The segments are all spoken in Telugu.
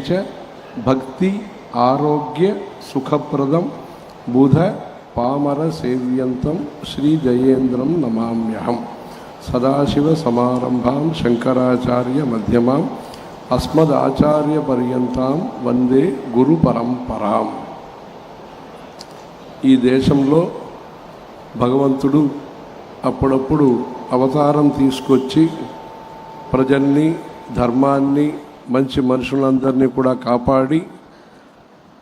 చ భక్తి ఆరోగ్య సుఖప్రదం బుధ పామర సేవ్యంతం శ్రీ జయేంద్రం నమామ్యహం సదాశివ సమారంభాం శంకరాచార్య మధ్యమాం అస్మదాచార్య పర్యంతం వందే గురు పరంపరాం ఈ దేశంలో భగవంతుడు అప్పుడప్పుడు అవతారం తీసుకొచ్చి ప్రజల్ని ధర్మాన్ని మంచి మనుషులందరినీ కూడా కాపాడి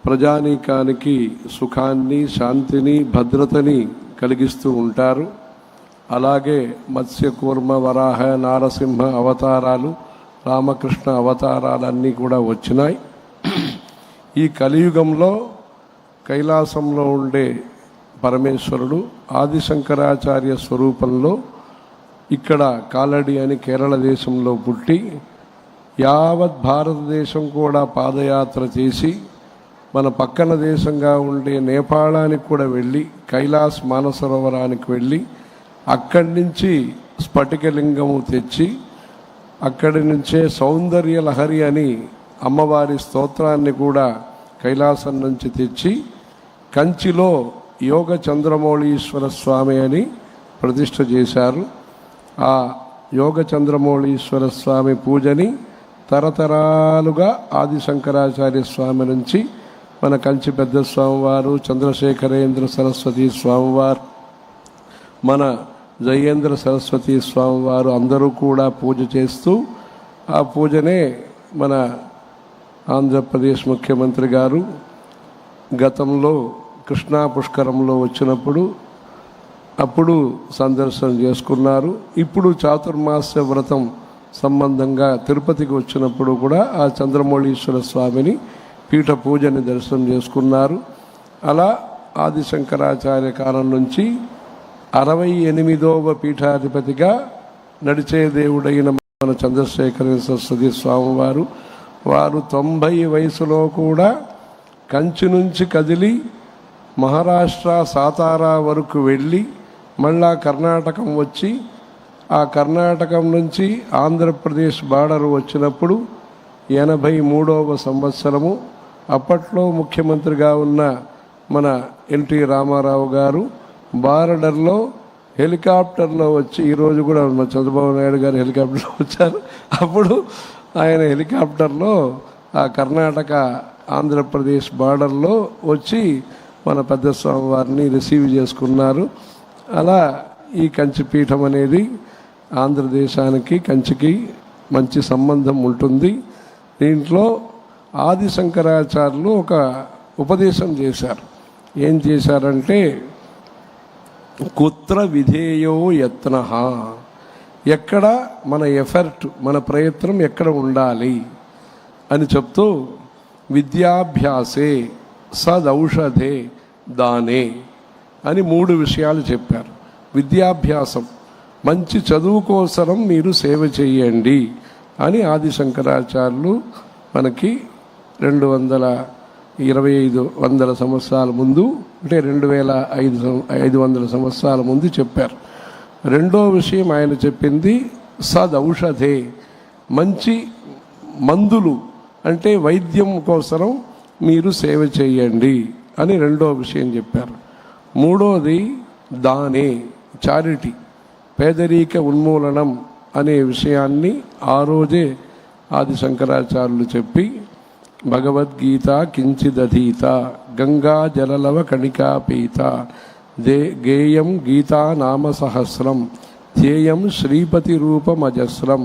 ప్రజానీకానికి సుఖాన్ని శాంతిని భద్రతని కలిగిస్తూ ఉంటారు. అలాగే మత్స్య కూర్మ వరాహ నారసింహ అవతారాలు రామకృష్ణ అవతారాలన్నీ కూడా వచ్చినాయి. ఈ కలియుగంలో కైలాసంలో ఉండే పరమేశ్వరుడు ఆదిశంకరాచార్య స్వరూపంలో ఇక్కడ కాలడి అని కేరళ దేశంలో పుట్టి యావత్ భారతదేశం కూడా పాదయాత్ర చేసి మన పక్కన దేశంగా ఉండే నేపాళానికి కూడా వెళ్ళి కైలాస్ మానసరోవరానికి వెళ్ళి అక్కడి నుంచి స్ఫటికలింగము తెచ్చి అక్కడి నుంచే సౌందర్య లహరి అని అమ్మవారి స్తోత్రాన్ని కూడా కైలాసం నుంచి తెచ్చి కంచిలో యోగ చంద్రమౌళీశ్వర స్వామి అని ప్రతిష్ఠ చేశారు. ఆ యోగ చంద్రమౌళీశ్వర స్వామి పూజని తరతరాలుగా ఆది శంకరాచార్య స్వామి నుంచి మన కంచి పెద్ద స్వామివారు చంద్రశేఖరేంద్ర సరస్వతి స్వామివారు మన జయేంద్ర సరస్వతి స్వామివారు అందరూ కూడా పూజ చేస్తూ ఆ పూజనే మన ఆంధ్రప్రదేశ్ ముఖ్యమంత్రి గారు గతంలో కృష్ణా పుష్కరంలో వచ్చినప్పుడు అప్పుడు సందర్శనం చేసుకున్నారు. ఇప్పుడు చాతుర్మాస్య వ్రతం సంబంధంగా తిరుపతికి వచ్చినప్పుడు కూడా ఆ చంద్రమౌళీశ్వర స్వామిని పీఠ పూజని దర్శనం చేసుకున్నారు. అలా ఆది శంకరాచార్య కాలం నుంచి అరవై ఎనిమిదవ పీఠాధిపతిగా నడిచే దేవుడైన మన చంద్రశేఖర సరస్వతి స్వామివారు వారు తొంభై వయసులో కూడా కంచి నుంచి కదిలి మహారాష్ట్ర సాతారా వరకు వెళ్ళి మళ్ళా కర్ణాటకం వచ్చి ఆ కర్ణాటకం నుంచి ఆంధ్రప్రదేశ్ బార్డర్ వచ్చినప్పుడు ఎనభై మూడవ సంవత్సరము. అప్పట్లో ముఖ్యమంత్రిగా ఉన్న మన ఎన్టీ రామారావు గారు బార్డర్లో హెలికాప్టర్లో వచ్చి ఈరోజు కూడా మన చంద్రబాబు నాయుడు గారు హెలికాప్టర్లో వచ్చారు. అప్పుడు ఆయన హెలికాప్టర్లో ఆ కర్ణాటక ఆంధ్రప్రదేశ్ బార్డర్లో వచ్చి మన పెద్ద స్వామి వారిని రిసీవ్ చేసుకున్నారు. అలా ఈ కంచిపీఠం అనేది ఆంధ్రదేశానికి కంచికి మంచి సంబంధం ఉంటుంది. దీంట్లో ఆది శంకరాచార్యులు ఒక ఉపదేశం చేశారు. ఏం చేశారంటే కుత్ర విధేయో యత్న. ఎక్కడ మన ఎఫర్ట్ మన ప్రయత్నం ఎక్కడ ఉండాలి? అని చెప్తూ విద్యాభ్యాసే సదౌషధే దానే అని మూడు విషయాలు చెప్పారు. విద్యాభ్యాసం మంచి చదువు కోసరం మీరు సేవ చేయండి అని ఆది శంకరాచార్యులు మనకి రెండు వందల ఇరవై ఐదు వందల సంవత్సరాల ముందు అంటే రెండు వేల ఐదు ఐదు వందల సంవత్సరాల ముందు చెప్పారు. రెండో విషయం ఆయన చెప్పింది సదౌషధే మంచి మందులు అంటే వైద్యం కోసరం మీరు సేవ చేయండి అని రెండో విషయం చెప్పారు. మూడోది దానే చారిటీ. పేదరిక ఉన్మూలనం అనే విషయాన్ని ఆ రోజే ఆది శంకరాచార్యులు చెప్పి భగవద్గీత కించిదధీత గంగా జలలవ కణికాపీత దే గేయం గీతా నామ సహస్రం ధ్యేయం శ్రీపతి రూపమజస్రం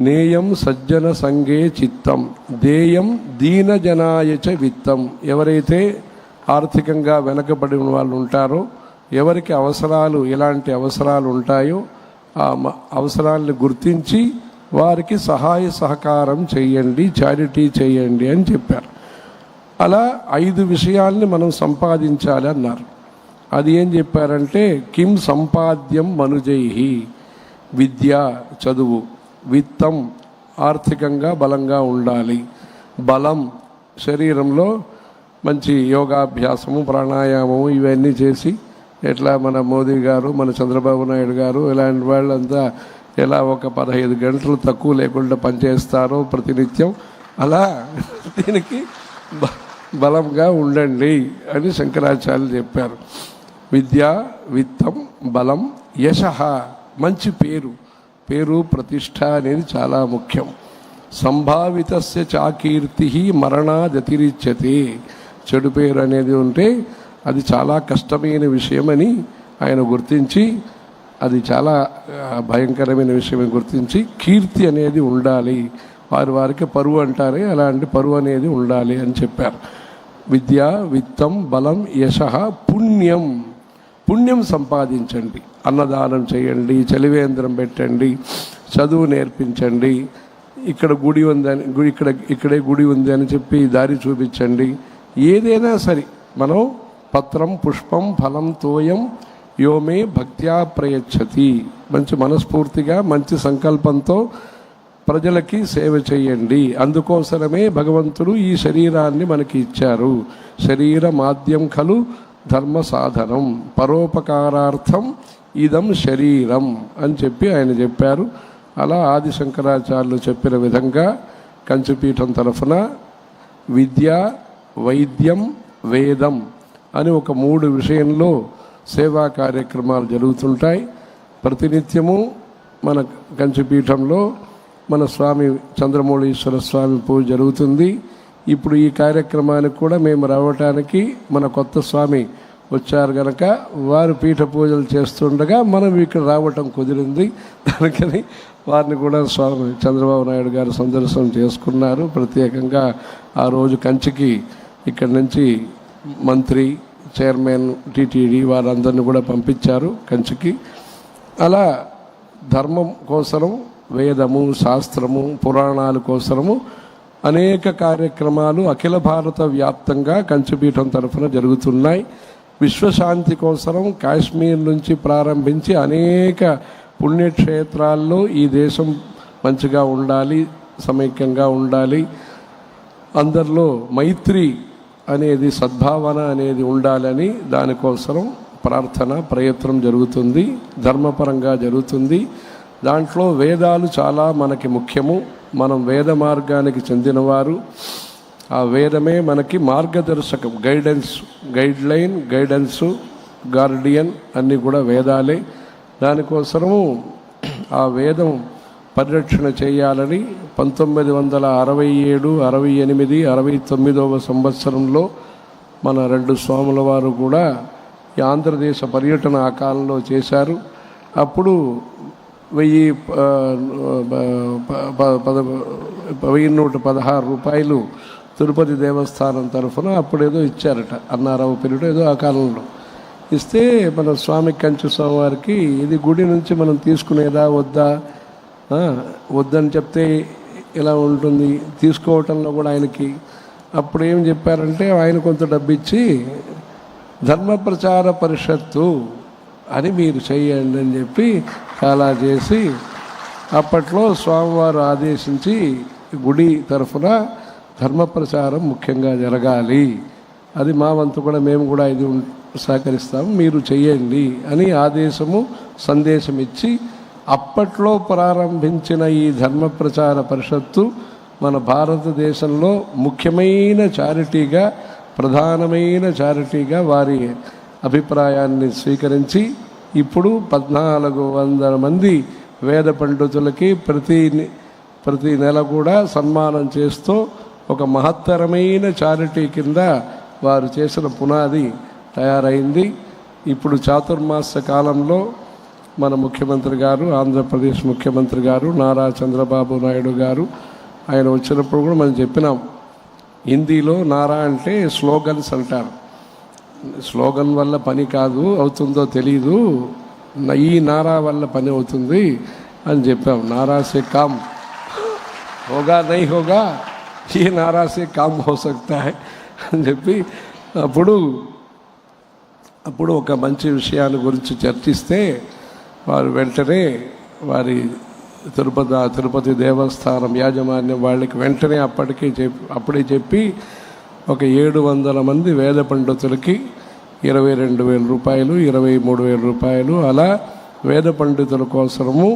నేయం సజ్జన సంగే చిత్తం దేయం దీనజనాయ చ విత్తం. ఎవరైతే ఆర్థికంగా వెనకబడిన వాళ్ళు ఉంటారో ఎవరికి అవసరాలు ఎలాంటి అవసరాలు ఉంటాయో ఆ మ- అవసరాలను గుర్తించి వారికి సహాయ సహకారం చేయండి చారిటీ చేయండి అని చెప్పారు. అలా ఐదు విషయాల్ని మనం సంపాదించాలి అన్నారు. అది ఏం చెప్పారంటే కిం సంపాద్యం మనుజైహి విద్య చదువు విత్తం ఆర్థికంగా బలంగా ఉండాలి. బలం శరీరంలో మంచి యోగాభ్యాసము ప్రాణాయామము ఇవన్నీ చేసి ఎట్లా మన మోదీ గారు మన చంద్రబాబు నాయుడు గారు ఇలాంటి వాళ్ళంతా ఎలా ఒక పదహైదు గంటలు తక్కువ లేకుండా పనిచేస్తారో ప్రతినిత్యం అలా దీనికి బ- బలంగా ఉండండి అని శంకరాచార్యులు చెప్పారు. విద్య విత్తం బలం యశ మంచి పేరు. పేరు ప్రతిష్ట అనేది చాలా ముఖ్యం. సంభావితస్య చాకీర్తి మరణాదతిరిచ్యతే. చెడు పేరు అనేది ఉంటే అది చాలా కష్టమైన విషయమని ఆయన గుర్తించి అది చాలా భయంకరమైన విషయం గుర్తించి కీర్తి అనేది ఉండాలి. వారి వారికి పరువు అంటారే అలాంటి పరువు అనేది ఉండాలి అని చెప్పారు. విద్య విత్తం బలం యశ పుణ్యం. పుణ్యం సంపాదించండి. అన్నదానం చేయండి చలివేంద్రం పెట్టండి చదువు నేర్పించండి ఇక్కడ గుడి ఉందని ఇక్కడ ఇక్కడే గుడి ఉంది అని చెప్పి దారి చూపించండి. ఏదైనా సరే మనం పత్రం పుష్పం ఫలం తోయం యోమే భక్త్యా ప్రయచ్చతి. మంచి మనస్ఫూర్తిగా మంచి సంకల్పంతో ప్రజలకి సేవ చేయండి. అందుకోసమే భగవంతుడు ఈ శరీరాన్ని మనకి ఇచ్చారు. శరీర మాధ్యం ఖలు ధర్మ సాధనం. పరోపకారార్థం ఇదం శరీరం అని చెప్పి ఆయన చెప్పారు. అలా ఆది శంకరాచార్యులు చెప్పిన విధంగా కంచిపీఠం తరఫున విద్య వైద్యం వేదం అని ఒక మూడు విషయంలో సేవా కార్యక్రమాలు జరుగుతుంటాయి. ప్రతినిత్యము మన కంచిపీఠంలో మన స్వామి చంద్రమౌళీశ్వర స్వామి పూజ జరుగుతుంది. ఇప్పుడు ఈ కార్యక్రమానికి కూడా మేము రావటానికి మన కొత్త స్వామి వచ్చారు గనక వారు పీఠ పూజలు చేస్తుండగా మనం ఇక్కడ రావటం కుదిరింది. దానికని వారిని కూడా స్వామి చంద్రబాబు నాయుడు గారు సందర్శనం చేసుకున్నారు. ప్రత్యేకంగా ఆ రోజు కంచికి ఇక్కడి నుంచి మంత్రి చైర్మన్ టీటీడీ వారందరిని కూడా పంపించారు కంచికి. అలా ధర్మం కోసరం వేదము శాస్త్రము పురాణాల కోసరము అనేక కార్యక్రమాలు అఖిల భారత వ్యాప్తంగా కంచిపీఠం తరఫున జరుగుతున్నాయి. విశ్వశాంతి కోసరం కాశ్మీర్ నుంచి ప్రారంభించి అనేక పుణ్యక్షేత్రాల్లో ఈ దేశం మంచిగా ఉండాలి సమైక్యంగా ఉండాలి. అందరిలో మైత్రి అనేది సద్భావన అనేది ఉండాలని దానికోసం ప్రార్థన ప్రయత్నం జరుగుతుంది ధర్మపరంగా జరుగుతుంది. దాంట్లో వేదాలు చాలా మనకి ముఖ్యము. మనం వేద మార్గానికి చెందినవారు. ఆ వేదమే మనకి మార్గదర్శకం గైడెన్స్ గైడ్ లైన్ గార్డియన్ అన్నీ కూడా వేదాలే. దానికోసము ఆ వేదం పరిరక్షణ చేయాలని పంతొమ్మిది వందల అరవై ఏడు అరవై ఎనిమిది అరవై తొమ్మిదవ సంవత్సరంలో మన రెండు స్వాముల వారు కూడా ఈ ఆంధ్రదేశ పర్యటన ఆ కాలంలో చేశారు. అప్పుడు వెయ్యి పద వెయ్యి నూట పదహారు రూపాయలు తిరుపతి దేవస్థానం తరఫున అప్పుడేదో ఇచ్చారట అన్నారావు పీరియడ్ ఏదో ఆ కాలంలో. ఇస్తే మన స్వామి కంచు స్వామివారికి ఇది గుడి నుంచి మనం తీసుకునేదా వద్దా? వద్దని చెప్తే ఇలా ఉంటుంది తీసుకోవటంలో కూడా ఆయనకి అప్పుడు ఏం చెప్పారంటే ఆయన కొంత డబ్బు ఇచ్చి ధర్మ ప్రచార పరిషత్తు అని మీరు చేయండి అని చెప్పి చాలా చేసి అప్పట్లో స్వామివారు ఆదేశించి గుడి తరఫున ధర్మ ప్రచారం ముఖ్యంగా జరగాలి. అది మా వంతు కూడా మేము కూడా ఇది ఉం- సహకరిస్తాము మీరు చేయండి అని ఆదేశము సందేశం ఇచ్చి అప్పట్లో ప్రారంభించిన ఈ ధర్మ ప్రచార పరిషత్తు మన భారతదేశంలో ముఖ్యమైన చారిటీగా ప్రధానమైన చారిటీగా వారి అభిప్రాయాన్ని స్వీకరించి ఇప్పుడు పద్నాలుగు వందల మంది వేద పండితులకి ప్రతి ప్రతి నెల కూడా సన్మానం చేస్తూ ఒక మహత్తరమైన చారిటీ కింద వారు చేసిన పునాది తయారైంది. ఇప్పుడు చాతుర్మాస కాలంలో మన ముఖ్యమంత్రి గారు ఆంధ్రప్రదేశ్ ముఖ్యమంత్రి గారు నారా చంద్రబాబు నాయుడు గారు ఆయన వచ్చినప్పుడు కూడా మనం చెప్పినాం. హిందీలో నారా అంటే స్లోగన్స్ అంటారు. స్లోగన్ వల్ల పని కాదు అవుతుందో తెలీదు. ఈ నారా వల్ల పని అవుతుంది అని చెప్పాం. నారా సే కామ్. హోగా నై హోగా ఈ నారా సే కామ్ హో సక్తా అని చెప్పి అప్పుడు అప్పుడు ఒక మంచి విషయాన్ని గురించి చర్చిస్తే వారు వెంటనే వారి తిరుపతి తిరుపతి దేవస్థానం యాజమాన్యం వాళ్ళకి వెంటనే అప్పటికే చెప్పి అప్పుడే చెప్పి ఒక ఏడు వందల మంది వేద పండితులకి ఇరవై రెండు వేల రూపాయలు ఇరవై మూడు వేల రూపాయలు అలా వేద పండితుల కోసము